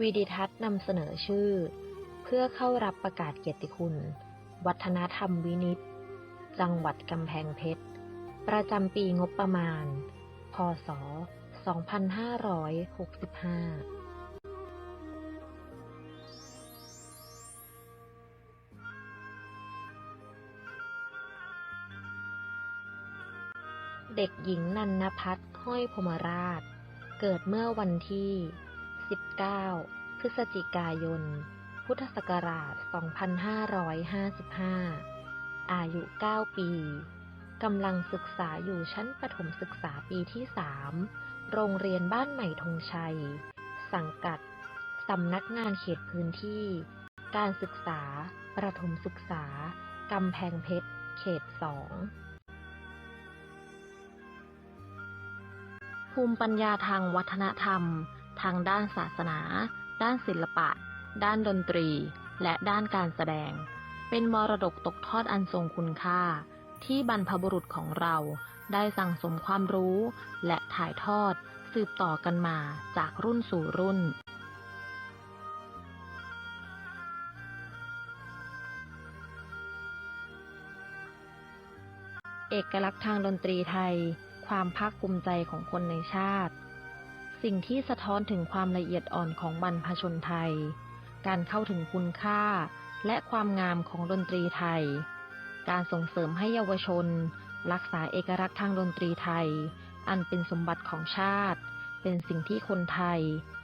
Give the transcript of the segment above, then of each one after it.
วีดิทัศน์นำเสนอชื่อ เพื่อเข้ารับประกาศเกียรติคุณ วัฒนธรรมวินิต จังหวัดกำแพงเพชร ประจำปีงบประมาณ พศ 2565เด็กหญิงนันนพัฒน์ห้อยพรมราช เกิดเมื่อวันที่ 19 พฤศจิกายน พุทธศักราช 2555 อายุ 9 ปี กำลังศึกษาอยู่ชั้นประถมศึกษาปีที่ 3 โรงเรียนบ้านใหม่ธงชัย สังกัด สำนักงานเขตพื้นที่ การศึกษา ประถมศึกษา กำแพงเพชร เขต 2ภูมิปัญญาทางวัฒนธรรม ทางด้านศาสนา ด้านศิลปะ ด้านดนตรี และด้านการแสดง เป็นมรดกตกทอดอันทรงคุณค่า ที่บรรพบุรุษของเราได้สั่งสมความรู้ และถ่ายทอด สืบต่อกันมาจากรุ่นสู่รุ่นเอกลักษณ์ทางดนตรีไทย ความภาคภูมิใจของคนในชาติ สิ่งที่สะท้อนถึงความละเอียดอ่อนของบรรพชนไทย การเข้าถึงคุณค่าและความงามของดนตรีไทย การส่งเสริมให้เยาวชน รักษาเอกลักษณ์ทางดนตรีไทย อันเป็นสมบัติของชาติ เป็นสิ่งที่คนไทย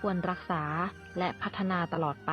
ควรรักษาและพัฒนาตลอดไป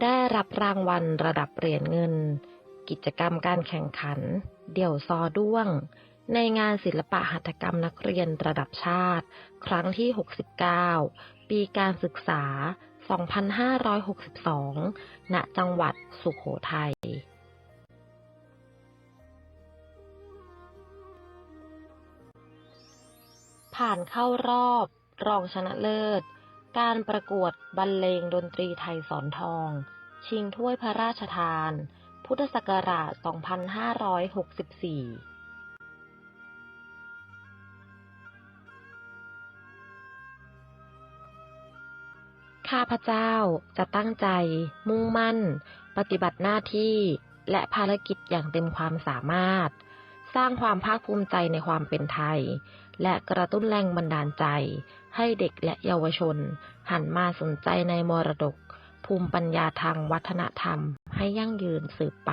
ได้รับรางวัลระดับเหรียญเงิน กิจกรรมการแข่งขัน เดี่ยวซอด้วง ในงานศิลปะหัตถกรรมนักเรียนระดับชาติ ครั้งที่ 69 ปีการศึกษา 2562 ณ จังหวัดสุโขทัยผ่านเข้ารอบ รองชนะเลิศ การประกวดบรรเลงดนตรีไทยสอนทอง ชิงถ้วยพระราชทาน พุทธศักราช 2564ข้าพเจ้าจะตั้งใจ มุ่งมั่น ปฏิบัติหน้าที่ และภารกิจอย่างเต็มความสามารถ สร้างความภาคภูมิใจในความเป็นไทย และกระตุ้นแรงบันดาลใจ ให้เด็กและเยาวชน หันมาสนใจในมรดก ภูมิปัญญาทางวัฒนธรรม ให้ยั่งยืนสืบไป